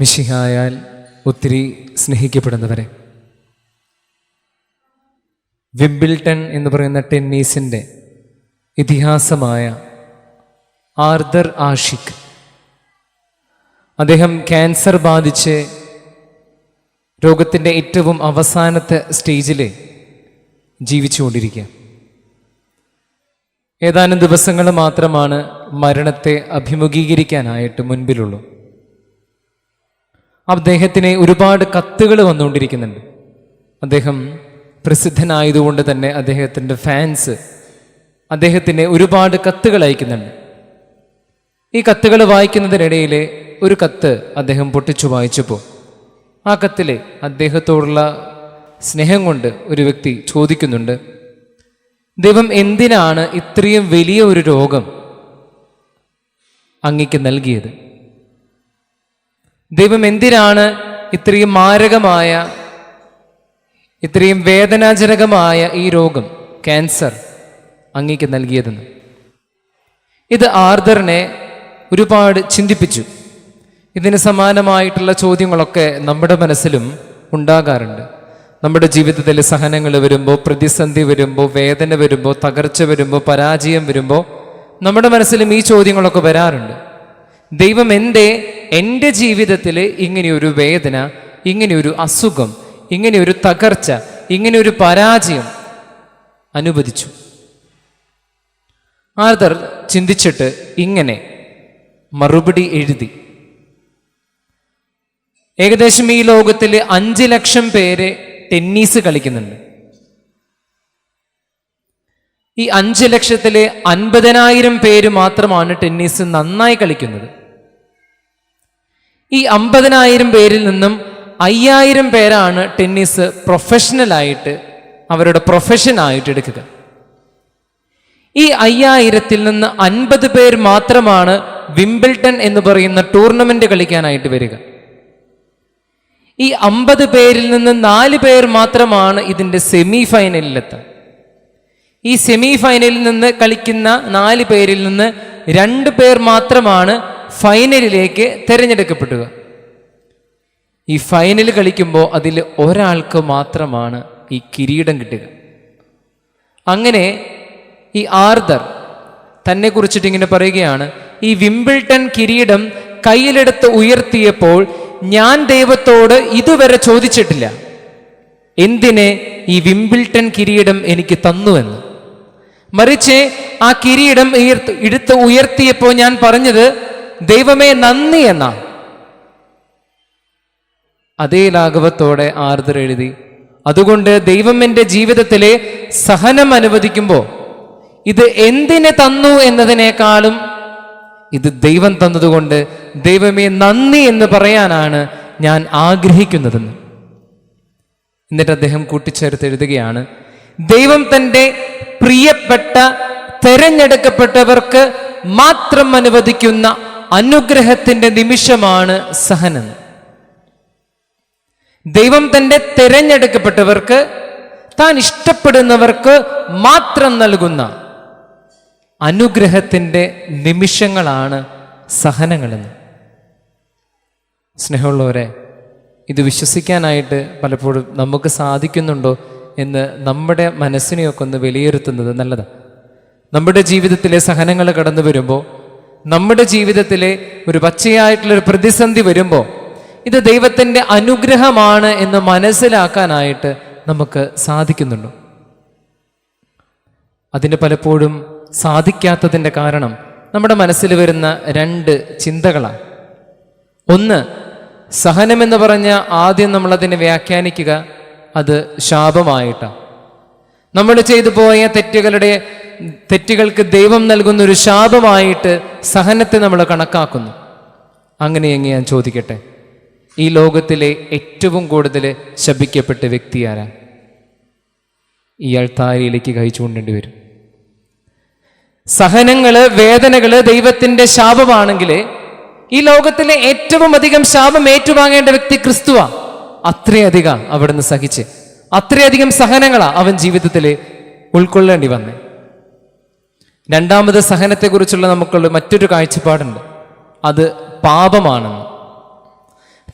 മിശിഹായാൽ ഒത്തിരി സ്നേഹിക്കപ്പെടുന്നവരെ. വിംബിൾട്ടൺ എന്ന് പറയുന്ന ടെന്നീസിന്റെ ഇതിഹാസമായ ആർദർ ആഷിഖ്. അദ്ദേഹം ക്യാൻസർ ബാധിച്ച് രോഗത്തിന്റെ ഏറ്റവും അവസാനത്തെ സ്റ്റേജിൽ ജീവിച്ചുകൊണ്ടിരിക്കുക ഏതാനും ദിവസങ്ങൾ മാത്രമാണ് മരണത്തെ അഭിമുഖീകരിക്കാനായിട്ട് മുൻപിലുള്ളൂ. അദ്ദേഹത്തിന് ഒരുപാട് കത്തുകൾ വന്നുകൊണ്ടിരിക്കുന്നുണ്ട്. അദ്ദേഹം പ്രസിദ്ധനായതുകൊണ്ട് തന്നെ അദ്ദേഹത്തിന്റെ ഫാൻസ് അദ്ദേഹത്തിന് ഒരുപാട് കത്തുകൾ അയക്കുന്നുണ്ട്. ഈ കത്തുകൾ വായിക്കുന്നതിനിടയിൽ ഒരു കത്ത് അദ്ദേഹം പൊട്ടിച്ചു വായിച്ചപ്പോൾ ആ കത്തിൽ അദ്ദേഹത്തോടുള്ള സ്നേഹം കൊണ്ട് ഒരു വ്യക്തി ചോദിക്കുന്നുണ്ട് ദൈവം എന്തിനാണ് ഇത്രയും വലിയ ഒരു രോഗം അങ്ങയ്ക്ക് നൽകിയത്? ദൈവം എന്തിനാണ് ഇത്രയും മാരകമായ ഇത്രയും വേദനാജനകമായ ഈ രോഗം ക്യാൻസർ അങ്ങേക്ക് നൽകിയതെന്ന്? ഇത് ആർദറിനെ ഒരുപാട് ചിന്തിപ്പിച്ചു. ഇതിന് സമാനമായിട്ടുള്ള ചോദ്യങ്ങളൊക്കെ നമ്മുടെ മനസ്സിലും ഉണ്ടാകാറുണ്ട്. നമ്മുടെ ജീവിതത്തിൽ സഹനങ്ങൾ വരുമ്പോൾ പ്രതിസന്ധി വരുമ്പോൾ വേദന വരുമ്പോൾ തകർച്ച വരുമ്പോൾ പരാജയം വരുമ്പോൾ നമ്മുടെ മനസ്സിലും ഈ ചോദ്യങ്ങളൊക്കെ വരാറുണ്ട്. ദൈവം എന്തേ എന്റെ ജീവിതത്തിൽ ഇങ്ങനെയൊരു വേദന ഇങ്ങനെയൊരു അസുഖം ഇങ്ങനെയൊരു തകർച്ച ഇങ്ങനെയൊരു പരാജയം അനുവദിച്ചു. ആർദർ ചിന്തിച്ചിട്ട് ഇങ്ങനെ മറുപടി എഴുതി. ഏകദേശം ഈ ലോകത്തിൽ അഞ്ച് ലക്ഷം പേര് ടെന്നീസ് കളിക്കുന്നുണ്ട്. ഈ അഞ്ച് ലക്ഷത്തിലെ അൻപതിനായിരം പേര് മാത്രമാണ് ടെന്നീസ് നന്നായി കളിക്കുന്നത്. ഈ അമ്പതിനായിരം പേരിൽ നിന്നും അയ്യായിരം പേരാണ് ടെന്നീസ് പ്രൊഫഷണലായിട്ട് അവരുടെ പ്രൊഫഷനായിട്ട് എടുക്കുക. ഈ അയ്യായിരത്തിൽ നിന്ന് അൻപത് പേർ മാത്രമാണ് വിംബിൾട്ടൺ എന്ന് പറയുന്ന ടൂർണമെന്റ് കളിക്കാനായിട്ട് വരിക. ഈ അമ്പത് പേരിൽ നിന്ന് നാല് പേർ മാത്രമാണ് ഇതിന്റെ സെമി ഫൈനലിലെത്തുക ഈ സെമി ഫൈനലിൽ നിന്ന് കളിക്കുന്ന നാല് പേരിൽ നിന്ന് രണ്ട് പേർ മാത്രമാണ് ഫൈനലിലേക്ക് തിരഞ്ഞെടുക്കപ്പെടുക. ഈ ഫൈനൽ കളിക്കുമ്പോൾ അതിൽ ഒരാൾക്ക് മാത്രമാണ് ഈ കിരീടം കിട്ടുക. അങ്ങനെ ഈ ആർദർ തന്നെ കുറിച്ചിട്ട് ഇങ്ങനെ പറയുകയാണ് ഈ വിംബിൾട്ടൺ കിരീടം കയ്യിലെടുത്ത് ഉയർത്തിയപ്പോൾ ഞാൻ ദൈവത്തോട് ഇതുവരെ ചോദിച്ചിട്ടില്ല. എന്തിനെ ഈ വിംബിൾട്ടൺ കിരീടം എനിക്ക് തന്നുവെന്ന്? മറിച്ച് ആ കിരീടം എടുത്ത് ഉയർത്തിയപ്പോൾ ഞാൻ പറഞ്ഞത് ദൈവമേ നന്ദി എന്നാ. അതേ ലാഘവത്തോടെ ആർദ്ര എഴുതി. അതുകൊണ്ട് ദൈവം എന്റെ ജീവിതത്തിലെ സഹനം അനുവദിക്കുമ്പോൾ ഇത് എന്തിനെ തന്നു എന്നതിനേക്കാളും ഇത് ദൈവം തന്നതുകൊണ്ട് ദൈവമേ നന്ദി എന്ന് പറയാനാണ് ഞാൻ ആഗ്രഹിക്കുന്നതെന്ന്. എന്നിട്ട് അദ്ദേഹം കൂട്ടിച്ചേർത്ത് എഴുതുകയാണ് ദൈവം തന്റെ പ്രിയപ്പെട്ട തെരഞ്ഞെടുക്കപ്പെട്ടവർക്ക് മാത്രം അനുവദിക്കുന്ന അനുഗ്രഹത്തിന്റെ നിമിഷമാണ് സഹനം. ദൈവം തന്റെ തിരഞ്ഞെടുക്കപ്പെട്ടവർക്ക് താൻ ഇഷ്ടപ്പെടുന്നവർക്ക് മാത്രം നൽകുന്ന അനുഗ്രഹത്തിന്റെ നിമിഷങ്ങളാണ് സഹനങ്ങളെന്ന്. സ്നേഹമുള്ളവരെ ഇത് വിശ്വസിക്കാനായിട്ട് പലപ്പോഴും നമുക്ക് സാധിക്കുന്നുണ്ടോ എന്ന് നമ്മുടെ മനസ്സിനെയൊക്കെ ഒന്ന് വിലയിരുത്തുന്നത് നല്ലതാണ് നമ്മുടെ ജീവിതത്തിലെ സഹനങ്ങൾ കടന്നു വരുമ്പോൾ നമ്മുടെ ജീവിതത്തിലെ ഒരു പച്ചയായിട്ടുള്ളൊരു പ്രതിസന്ധി വരുമ്പോൾ ഇത് ദൈവത്തിന്റെ അനുഗ്രഹമാണ് എന്ന് മനസ്സിലാക്കാനായിട്ട് നമുക്ക് സാധിക്കുന്നുണ്ടോ. അതിന് പലപ്പോഴും സാധിക്കാത്തതിന്റെ കാരണം നമ്മുടെ മനസ്സിൽ വരുന്ന രണ്ട് ചിന്തകളാണ്. ഒന്ന് സഹനമെന്ന് പറഞ്ഞ ആദ്യം നമ്മളതിനെ വ്യാഖ്യാനിക്കുക അത് ശാപമായിട്ടാണ്. നമ്മൾ ചെയ്തു പോയ തെറ്റുകളുടെ തെറ്റുകൾക്ക് ദൈവം നൽകുന്ന ഒരു ശാപമായിട്ട് സഹനത്തെ നമ്മൾ കണക്കാക്കുന്നു. അങ്ങനെയെങ്കിൽ ഞാൻ ചോദിക്കട്ടെ? ഈ ലോകത്തിലെ ഏറ്റവും കൂടുതൽ ശപിക്കപ്പെട്ട വ്യക്തി ആരാ? ഇയാൾ താരയിലേക്ക് കൊണ്ടേണ്ടി വരും. സഹനങ്ങൾ വേദനകൾ ദൈവത്തിന്റെ ശാപമാണെങ്കിൽ ഈ ലോകത്തിലെ ഏറ്റവും അധികം ശാപം ഏറ്റുവാങ്ങേണ്ട വ്യക്തി ക്രിസ്തുവാ. അത്രയധികം അവിടുന്ന് സഹിച്ച്. അത്രയധികം സഹനങ്ങളാണ് അവൻ ജീവിതത്തിൽ ഉൾക്കൊള്ളേണ്ടി വന്നത് രണ്ടാമത് സഹനത്തെക്കുറിച്ചുള്ള നമുക്കുള്ള മറ്റൊരു കാഴ്ചപ്പാടുണ്ട്. അത് പാപമാണെന്ന്.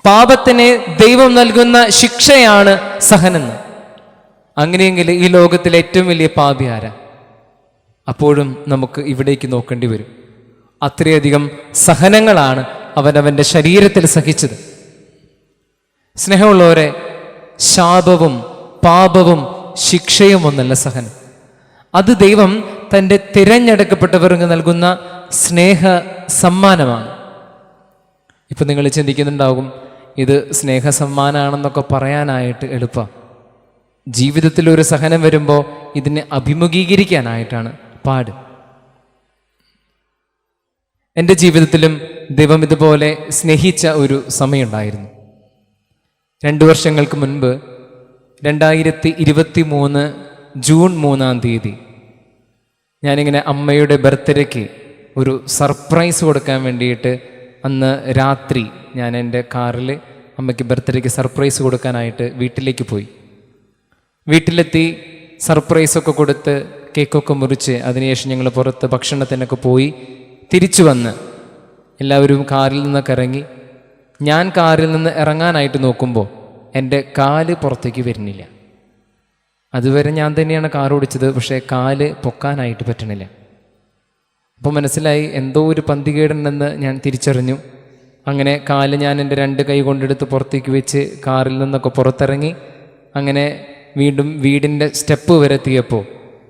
പാപത്തിന് ദൈവം നൽകുന്ന ശിക്ഷയാണ് സഹനെന്ന്. അങ്ങനെയെങ്കിൽ ഈ ലോകത്തിലെ ഏറ്റവും വലിയ പാപി ആരാ? അപ്പോഴും നമുക്ക് ഇവിടേക്ക് നോക്കേണ്ടി വരും. അത്രയധികം സഹനങ്ങളാണ് അവനവന്റെ ശരീരത്തിൽ സഹിച്ചത്. സ്നേഹമുള്ളവരെ ശാപവും പാപവും ശിക്ഷയും ഒന്നല്ല സഹനം അത് ദൈവം തന്റെ തിരഞ്ഞെടുക്കപ്പെട്ടവർക്ക് നൽകുന്ന സ്നേഹ സമ്മാനമാണ്. ഇപ്പം നിങ്ങൾ ചിന്തിക്കുന്നുണ്ടാകും ഇത് സ്നേഹ സമ്മാനമാണെന്നൊക്കെ പറയാനായിട്ട് എളുപ്പം. ജീവിതത്തിൽ ഒരു സഹനം വരുമ്പോൾ ഇതിനെ അഭിമുഖീകരിക്കാനായിട്ടാണ് പാട്. എന്റെ ജീവിതത്തിലും ദൈവം ഇതുപോലെ സ്നേഹിച്ച ഒരു സമയമുണ്ടായിരുന്നു. രണ്ടു വർഷങ്ങൾക്ക് മുൻപ് രണ്ടായിരത്തി ഇരുപത്തി മൂന്ന് ജൂൺ മൂന്നാം തീയതി ഞാനിങ്ങനെ അമ്മയുടെ ബർത്ത്ഡേക്ക് ഒരു സർപ്രൈസ് കൊടുക്കാൻ വേണ്ടിയിട്ട് അന്ന് രാത്രി ഞാൻ എന്റെ കാറിൽ അമ്മയ്ക്ക് ബർത്ത്ഡേക്ക് സർപ്രൈസ് കൊടുക്കാനായിട്ട് വീട്ടിലേക്ക് പോയി. വീട്ടിലെത്തി സർപ്രൈസൊക്കെ കൊടുത്ത് കേക്കൊക്കെ മുറിച്ച് അതിനുശേഷം ഞങ്ങൾ പുറത്ത് ഭക്ഷണത്തിനൊക്കെ പോയി തിരിച്ചു വന്ന് എല്ലാവരും കാറിൽ നിന്നൊക്കെ ഇറങ്ങി. ഞാൻ കാറിൽ നിന്ന് ഇറങ്ങാനായിട്ട് നോക്കുമ്പോൾ എന്റെ കാൽ പുറത്തേക്ക് വരുന്നില്ല. അതുവരെ ഞാൻ തന്നെയാണ് കാർ ഓടിച്ചത് പക്ഷേ കാൽ പൊക്കാനായിട്ട് പറ്റണില്ല. അപ്പോൾ മനസ്സിലായി എന്തോ ഒരു പന്തികേടുണ്ടെന്ന് ഞാൻ തിരിച്ചറിഞ്ഞു. അങ്ങനെ കാൽ ഞാൻ എന്റെ രണ്ട് കൈ കൊണ്ടെടുത്ത് പുറത്തേക്ക് വെച്ച് കാറിൽ നിന്നൊക്കെ പുറത്തിറങ്ങി. അങ്ങനെ വീണ്ടും വീടിന്റെ സ്റ്റെപ്പ് വരെത്തിയപ്പോൾ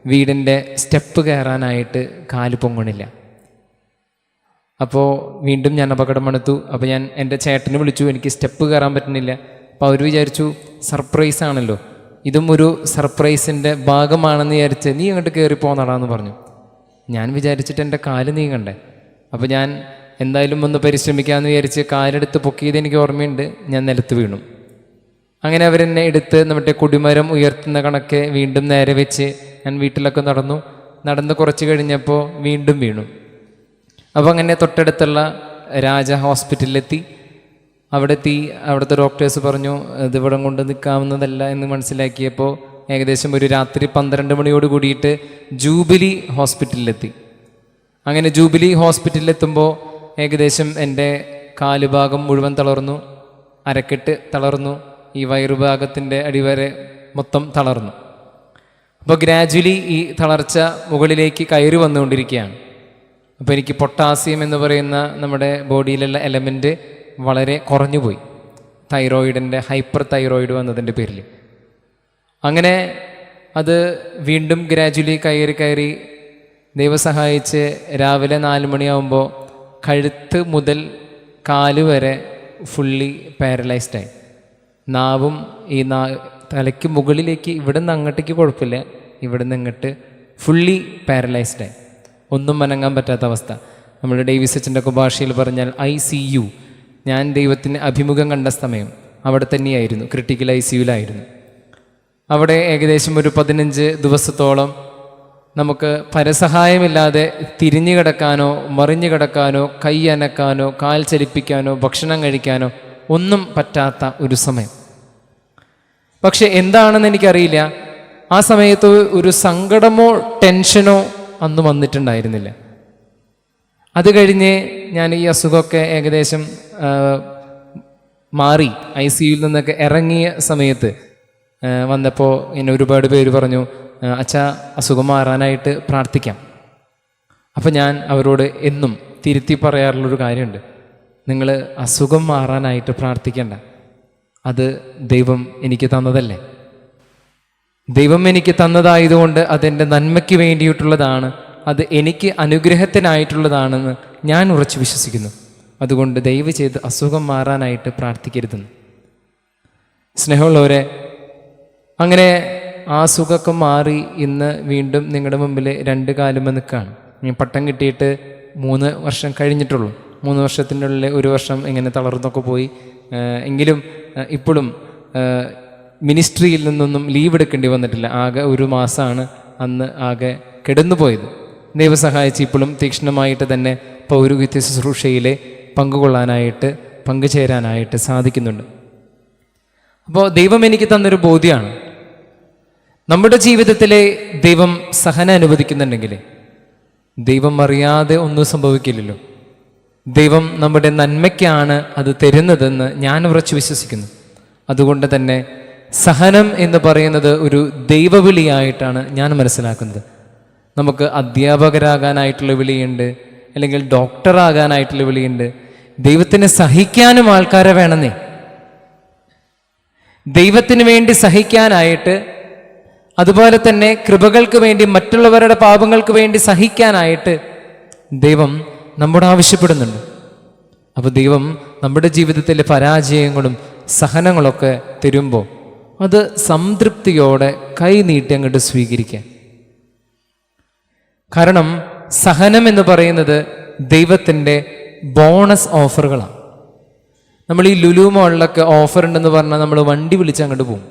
വീടിന്റെ സ്റ്റെപ്പ് കയറാനായിട്ട് കാൽ പൊങ്ങണില്ല. അപ്പോൾ വീണ്ടും ഞാൻ അപകടമെടുത്തു അപ്പോൾ ഞാൻ എന്റെ ചേട്ടനെ വിളിച്ചു എനിക്ക് സ്റ്റെപ്പ് കയറാൻ പറ്റുന്നില്ല അപ്പോൾ അവർ വിചാരിച്ചു സർപ്രൈസ് ആണല്ലോ. ഇതും ഒരു സർപ്രൈസിന്റെ ഭാഗമാണെന്ന് വിചാരിച്ച് നീ അങ്ങോട്ട് കയറി പോന്നടാന്ന് പറഞ്ഞു. ഞാൻ വിചാരിച്ചിട്ട് എന്റെ കാൽ നീങ്ങണ്ടേ. അപ്പോൾ ഞാൻ എന്തായാലും ഒന്ന് പരിശ്രമിക്കാമെന്ന് വിചാരിച്ച് കാലെടുത്ത് പൊക്കിയത് എനിക്ക് ഓർമ്മയുണ്ട്. ഞാൻ നിലത്ത് വീണു. അങ്ങനെ അവരെന്നെ എടുത്ത് നമ്മുടെ കുടിമരം ഉയർത്തുന്ന കണക്കെ വീണ്ടും നേരെ വെച്ച് ഞാൻ വീട്ടിലൊക്കെ നടന്നു. നടന്ന് കുറച്ച് കഴിഞ്ഞപ്പോൾ വീണ്ടും വീണു. അപ്പോൾ അങ്ങനെ തൊട്ടടുത്തുള്ള രാജ ഹോസ്പിറ്റലിലെത്തി അവിടെ എത്തി അവിടുത്തെ ഡോക്ടേഴ്സ് പറഞ്ഞു ഇത് ഇവിടെ കൊണ്ട് നിൽക്കാവുന്നതല്ല എന്ന് മനസ്സിലാക്കിയപ്പോൾ ഏകദേശം ഒരു രാത്രി പന്ത്രണ്ട് മണിയോട് കൂടിയിട്ട് ജൂബിലി ഹോസ്പിറ്റലിലെത്തി. അങ്ങനെ ജൂബിലി ഹോസ്പിറ്റലിലെത്തുമ്പോൾ ഏകദേശം എന്റെ കാലുഭാഗം മുഴുവൻ തളർന്നു അരക്കെട്ട് തളർന്നു ഈ വയറുഭാഗത്തിന്റെ അടിവരെ മൊത്തം തളർന്നു. അപ്പോൾ ഗ്രാജുവലി ഈ തളർച്ച മുകളിലേക്ക് കയറി വന്നുകൊണ്ടിരിക്കുകയാണ്. അപ്പോൾ എനിക്ക് പൊട്ടാസ്യം എന്ന് പറയുന്ന നമ്മുടെ ബോഡിയിലുള്ള എലമെന്റ് വളരെ കുറഞ്ഞുപോയി. തൈറോയിഡിന്റെ ഹൈപ്പർ തൈറോയിഡ് വന്നതിന്റെ പേരിൽ അങ്ങനെ അത് വീണ്ടും ഗ്രാജുവലി കയറി കയറി ദൈവം സഹായിച്ച് രാവിലെ നാല് മണിയാവുമ്പോൾ കഴുത്ത് മുതൽ കാൽ വരെ ഫുള്ളി പാരലൈസ്ഡായി നാവും ഈ നാ തലയ്ക്ക് മുകളിലേക്ക് ഇവിടെ നിന്ന് അങ്ങോട്ടേക്ക് കുഴപ്പമില്ല. ഇവിടെ നിന്ന് ഇങ്ങോട്ട് ഫുള്ളി പാരലൈസ്ഡായി ഒന്നും മനങ്ങാൻ പറ്റാത്ത അവസ്ഥ. നമ്മുടെ ഡേവിസ് ഒക്കെ ഭാഷയിൽ പറഞ്ഞാൽ ഐ സി യു. ഞാൻ ദൈവത്തിന് അഭിമുഖം കണ്ട സമയം അവിടെ തന്നെയായിരുന്നു ക്രിട്ടിക്കൽ ഐ സിയുലായിരുന്നു അവിടെ ഏകദേശം ഒരു പതിനഞ്ച് ദിവസത്തോളം നമുക്ക് പരസഹായമില്ലാതെ തിരിഞ്ഞു കിടക്കാനോ മറിഞ്ഞു കിടക്കാനോ കൈ അനക്കാനോ കാൽ ചലിപ്പിക്കാനോ ഭക്ഷണം കഴിക്കാനോ ഒന്നും പറ്റാത്ത ഒരു സമയം. പക്ഷെ എന്താണെന്ന് എനിക്കറിയില്ല. ആ സമയത്ത് ഒരു സങ്കടമോ ടെൻഷനോ അന്ന് വന്നിട്ടുണ്ടായിരുന്നില്ല. അത് കഴിഞ്ഞ് ഞാൻ ഈ അസുഖമൊക്കെ ഏകദേശം മാറി. ഐ സിയുയിൽ നിന്നൊക്കെ ഇറങ്ങിയ സമയത്ത് വന്നപ്പോൾ എന്നെ ഒരുപാട് പേര് പറഞ്ഞു "ആ, അച്ഛാ അസുഖം മാറാനായിട്ട് പ്രാർത്ഥിക്കാം. അപ്പം ഞാൻ അവരോട് എന്നും തിരുത്തി പറയാറുള്ളൊരു കാര്യമുണ്ട്. നിങ്ങൾ അസുഖം മാറാനായിട്ട് പ്രാർത്ഥിക്കേണ്ട. അത് ദൈവം എനിക്ക് തന്നതല്ലേ? ദൈവം എനിക്ക് തന്നതായതുകൊണ്ട് അതെന്റെ നന്മയ്ക്ക് വേണ്ടിയിട്ടുള്ളതാണ് അത് എനിക്ക് അനുഗ്രഹത്തിനായിട്ടുള്ളതാണെന്ന് ഞാൻ ഉറച്ചു വിശ്വസിക്കുന്നു. അതുകൊണ്ട് ദയവ് ചെയ്ത് അസുഖം മാറാനായിട്ട് പ്രാർത്ഥിക്കരുതെന്ന്. സ്നേഹമുള്ളവരെ അങ്ങനെ ആ സുഖമൊക്കെ മാറി ഇന്ന് വീണ്ടും നിങ്ങളുടെ മുമ്പിൽ രണ്ട് കാലുമ നിൽക്കുകയാണ്. ഇനി പട്ടം കിട്ടിയിട്ട് മൂന്ന് വർഷം കഴിഞ്ഞിട്ടുള്ളൂ. മൂന്ന് വർഷത്തിന്റെ ഉള്ളിൽ ഒരു വർഷം ഇങ്ങനെ തളർന്നൊക്കെ പോയി. എങ്കിലും ഇപ്പോഴും മിനിസ്ട്രിയിൽ നിന്നൊന്നും ലീവ് എടുക്കേണ്ടി വന്നിട്ടില്ല. ആകെ ഒരു മാസമാണ് അന്ന് ആകെ കിടന്നുപോയത്. ദൈവം സഹായിച്ച് ഇപ്പോഴും തീക്ഷ്ണമായിട്ട് തന്നെ പൗരോഹിത്യ ശുശ്രൂഷയിൽ പങ്കുകൊള്ളാനായിട്ട് പങ്കുചേരാനായിട്ട് സാധിക്കുന്നുണ്ട്. അപ്പോൾ ദൈവം എനിക്ക് തന്നൊരു ബോധ്യമാണ് നമ്മുടെ ജീവിതത്തിലെ ദൈവം സഹന അനുവദിക്കുന്നുണ്ടെങ്കിൽ ദൈവം അറിയാതെ ഒന്നും സംഭവിക്കില്ലല്ലോ. ദൈവം നമ്മുടെ നന്മയ്ക്കാണ് അത് തരുന്നതെന്ന് ഞാൻ ഉറച്ചു വിശ്വസിക്കുന്നു. അതുകൊണ്ട് തന്നെ സഹനം എന്ന് പറയുന്നത് ഒരു ദൈവവിളിയായിട്ടാണ് ഞാൻ മനസ്സിലാക്കുന്നത്. നമുക്ക് അധ്യാപകരാകാനായിട്ടുള്ള വിളിയുണ്ട് അല്ലെങ്കിൽ ഡോക്ടറാകാനായിട്ടുള്ള വിളിയുണ്ട്. ദൈവത്തിന് സഹിക്കാനും ആൾക്കാരെ വേണമെന്നേ. ദൈവത്തിന് വേണ്ടി സഹിക്കാനായിട്ട് അതുപോലെ തന്നെ കൃപകൾക്ക് വേണ്ടി മറ്റുള്ളവരുടെ പാപങ്ങൾക്ക് വേണ്ടി സഹിക്കാനായിട്ട് ദൈവം നമ്മോട് ആവശ്യപ്പെടുന്നുണ്ട്. അപ്പോൾ ദൈവം നമ്മുടെ ജീവിതത്തിലെ പരാജയങ്ങളും സഹനങ്ങളൊക്കെ തരുമ്പോൾ അത് സംതൃപ്തിയോടെ കൈ നീട്ടി അങ്ങോട്ട് സ്വീകരിക്കുക കാരണം സഹനം എന്ന് പറയുന്നത് ദൈവത്തിന്റെ ബോണസ് ഓഫറുകളാണ്. നമ്മൾ ഈ ലുലു മോളിലൊക്കെ ഓഫർ ഉണ്ടെന്ന് പറഞ്ഞാൽ നമ്മൾ വണ്ടി വിളിച്ച് അങ്ങോട്ട് പോകും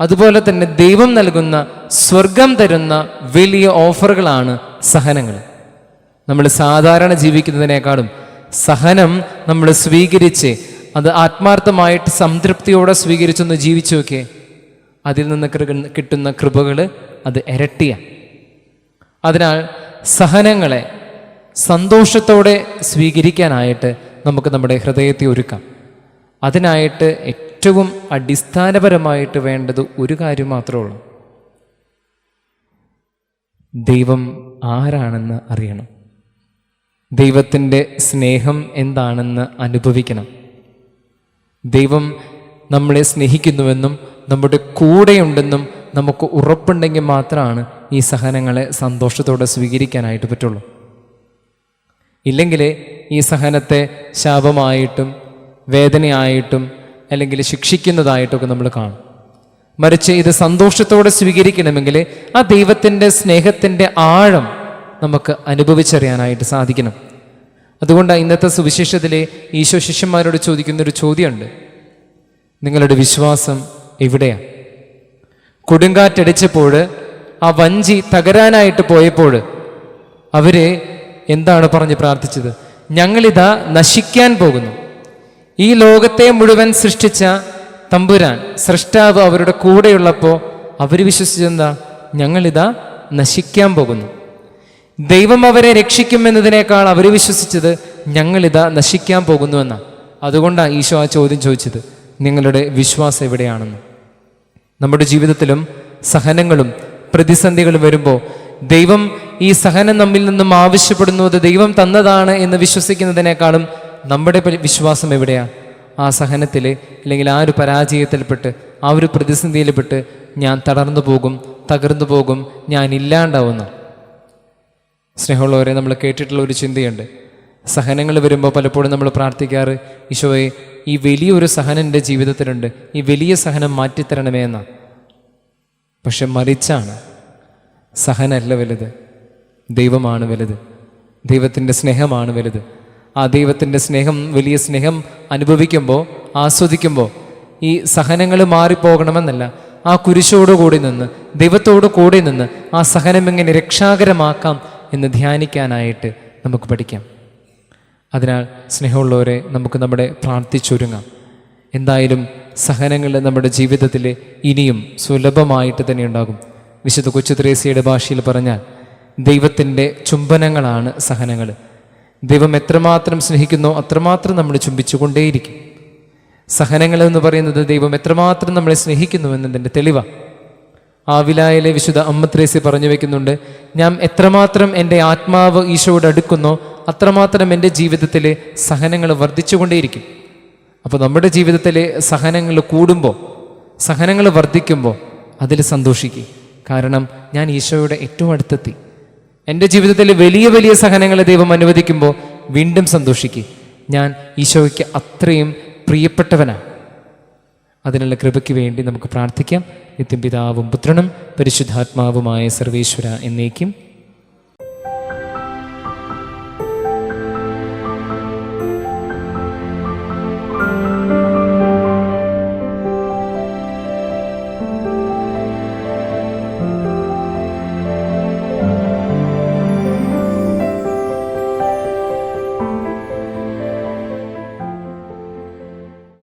അതുപോലെ തന്നെ ദൈവം നൽകുന്ന സ്വർഗം തരുന്ന വലിയ ഓഫറുകളാണ് സഹനങ്ങൾ. നമ്മൾ സാധാരണ ജീവിക്കുന്നതിനേക്കാളും സഹനം നമ്മൾ സ്വീകരിച്ച് അത് ആത്മാർത്ഥമായിട്ട് സംതൃപ്തിയോടെ സ്വീകരിച്ചൊന്ന് ജീവിച്ചു നോക്കിയേ അതിൽ നിന്ന് കിട്ടുന്ന കൃപകൾ അത് ഇരട്ടിയാണ്. അതിനാൽ സഹനങ്ങളെ സന്തോഷത്തോടെ സ്വീകരിക്കാനായിട്ട് നമുക്ക് നമ്മുടെ ഹൃദയത്തെ ഒരുക്കാം. അതിനായിട്ട് ഏറ്റവും അടിസ്ഥാനപരമായിട്ട് വേണ്ടത് ഒരു കാര്യം മാത്രമേ ഉള്ളൂ. ദൈവം ആരാണെന്ന് അറിയണം. ദൈവത്തിന്റെ സ്നേഹം എന്താണെന്ന് അനുഭവിക്കണം. ദൈവം നമ്മളെ സ്നേഹിക്കുന്നുവെന്നും നമ്മുടെ കൂടെയുണ്ടെന്നും നമുക്ക് ഉറപ്പുണ്ടെങ്കിൽ മാത്രമാണ് ഈ സഹനങ്ങളെ സന്തോഷത്തോടെ സ്വീകരിക്കാനായിട്ട് പറ്റുള്ളൂ. ഇല്ലെങ്കിൽ ഈ സഹനത്തെ ശാപമായിട്ടും വേദനയായിട്ടും അല്ലെങ്കിൽ ശിക്ഷിക്കുന്നതായിട്ടൊക്കെ നമ്മൾ കാണും. മറിച്ച് ഇത് സന്തോഷത്തോടെ സ്വീകരിക്കണമെങ്കിൽ ആ ദൈവത്തിന്റെ സ്നേഹത്തിന്റെ ആഴം നമുക്ക് അനുഭവിച്ചറിയാനായിട്ട് സാധിക്കണം. അതുകൊണ്ട് ഇന്നത്തെ സുവിശേഷത്തിൽ ഈശോ ശിഷ്യന്മാരോട് ചോദിക്കുന്നൊരു ചോദ്യമുണ്ട്. നിങ്ങളുടെ വിശ്വാസം എവിടെയാണ് കൊടുങ്കാറ്റടിച്ചപ്പോൾ ആ വഞ്ചി തകരാനായിട്ട് പോയപ്പോൾ അവർ എന്താണ് പറഞ്ഞ് പ്രാർത്ഥിച്ചത്? ഞങ്ങളിതാ നശിക്കാൻ പോകുന്നു. ഈ ലോകത്തെ മുഴുവൻ സൃഷ്ടിച്ച തമ്പുരാൻ സൃഷ്ടാവ് അവരുടെ കൂടെയുള്ളപ്പോൾ അവർ വിശ്വസിച്ചെന്താ ഞങ്ങളിതാ നശിക്കാൻ പോകുന്നു. ദൈവം അവരെ രക്ഷിക്കുമെന്നതിനേക്കാൾ അവർ വിശ്വസിച്ചത് ഞങ്ങളിതാ നശിക്കാൻ പോകുന്നുവെന്നാണ് അതുകൊണ്ടാണ് ഈശോ ആ ചോദ്യം ചോദിച്ചത്. നിങ്ങളുടെ വിശ്വാസം എവിടെയാണെന്ന്. നമ്മുടെ ജീവിതത്തിലും സഹനങ്ങളും പ്രതിസന്ധികളും വരുമ്പോൾ ദൈവം ഈ സഹനം നമ്മിൽ നിന്നും ആവശ്യപ്പെടുന്നത് ദൈവം തന്നതാണ് എന്ന് വിശ്വസിക്കുന്നതിനേക്കാളും നമ്മുടെ വിശ്വാസം എവിടെയാണ് ആ സഹനത്തിൽ അല്ലെങ്കിൽ ആ ഒരു പരാജയത്തിൽപ്പെട്ട് ആ ഒരു പ്രതിസന്ധിയിൽപ്പെട്ട് ഞാൻ തളർന്നു പോകും തകർന്നു പോകും ഞാൻ ഇല്ലാണ്ടാവുന്ന. സ്നേഹമുള്ളവരെ നമ്മൾ കേട്ടിട്ടുള്ള ഒരു ചിന്തയുണ്ട്. സഹനങ്ങൾ വരുമ്പോൾ പലപ്പോഴും നമ്മൾ പ്രാർത്ഥിക്കാറ് ഈശോയെ ഈ വലിയൊരു സഹനം എന്റെ ജീവിതത്തിലുണ്ട് ഈ വലിയ സഹനം മാറ്റിത്തരണമേ എന്നാ. പക്ഷെ മറിച്ചാണ്. സഹനല്ല വലുത്. ദൈവമാണ് വലുത്. ദൈവത്തിന്റെ സ്നേഹമാണ് വലുത്. ആ ദൈവത്തിന്റെ സ്നേഹം വലിയ സ്നേഹം അനുഭവിക്കുമ്പോൾ ആസ്വദിക്കുമ്പോൾ ഈ സഹനങ്ങൾ മാറിപ്പോകണമെന്നല്ല. ആ കുരിശോട് കൂടി നിന്ന് ദൈവത്തോടു കൂടി നിന്ന് ആ സഹനം എങ്ങനെ രക്ഷാകരമാക്കാം എന്ന് ധ്യാനിക്കാനായിട്ട് നമുക്ക് പഠിക്കാം. അതിനാൽ സ്നേഹമുള്ളവരെ നമുക്ക് നമ്മുടെ പ്രാർത്ഥിച്ചൊരുങ്ങാം. എന്തായാലും സഹനങ്ങൾ നമ്മുടെ ജീവിതത്തിൽ ഇനിയും സുലഭമായിട്ട് തന്നെ ഉണ്ടാകും. വിശുദ്ധ കൊച്ചു ത്രേസ്യയുടെ ഭാഷയിൽ പറഞ്ഞാൽ ദൈവത്തിന്റെ ചുംബനങ്ങളാണ് സഹനങ്ങൾ. ദൈവം എത്രമാത്രം സ്നേഹിക്കുന്നോ അത്രമാത്രം നമ്മൾ ചുംബിച്ചുകൊണ്ടേയിരിക്കും. സഹനങ്ങൾ എന്ന് പറയുന്നത് ദൈവം എത്രമാത്രം നമ്മളെ സ്നേഹിക്കുന്നു എന്നതിന്റെ തെളിവാണ് ആവിലായിലെ വിശുദ്ധ അമ്മത്രേസി പറഞ്ഞു വെക്കുന്നുണ്ട് ഞാൻ എത്രമാത്രം എന്റെ ആത്മാവ് ഈശോയോട് അടുക്കുന്നോ അത്രമാത്രം എന്റെ ജീവിതത്തിലെ സഹനങ്ങൾ വർദ്ധിച്ചുകൊണ്ടേയിരിക്കും. അപ്പോൾ നമ്മുടെ ജീവിതത്തിലെ സഹനങ്ങൾ കൂടുമ്പോൾ സഹനങ്ങൾ വർദ്ധിക്കുമ്പോൾ അതിൽ സന്തോഷിക്കുക കാരണം ഞാൻ ഈശോയുടെ ഏറ്റവും അടുത്തെത്തി. എന്റെ ജീവിതത്തിൽ വലിയ വലിയ സഹനങ്ങൾ ദൈവം അനുവദിക്കുമ്പോൾ വീണ്ടും സന്തോഷിക്കുക ഞാൻ ഈശോയ്ക്ക് അത്രയും പ്രിയപ്പെട്ടവനാണ് അതിനുള്ള കൃപയ്ക്ക് വേണ്ടി നമുക്ക് പ്രാർത്ഥിക്കാം. നിത്യം പിതാവും പുത്രനും പരിശുദ്ധാത്മാവുമായ സർവേശ്വര എന്നേക്കും.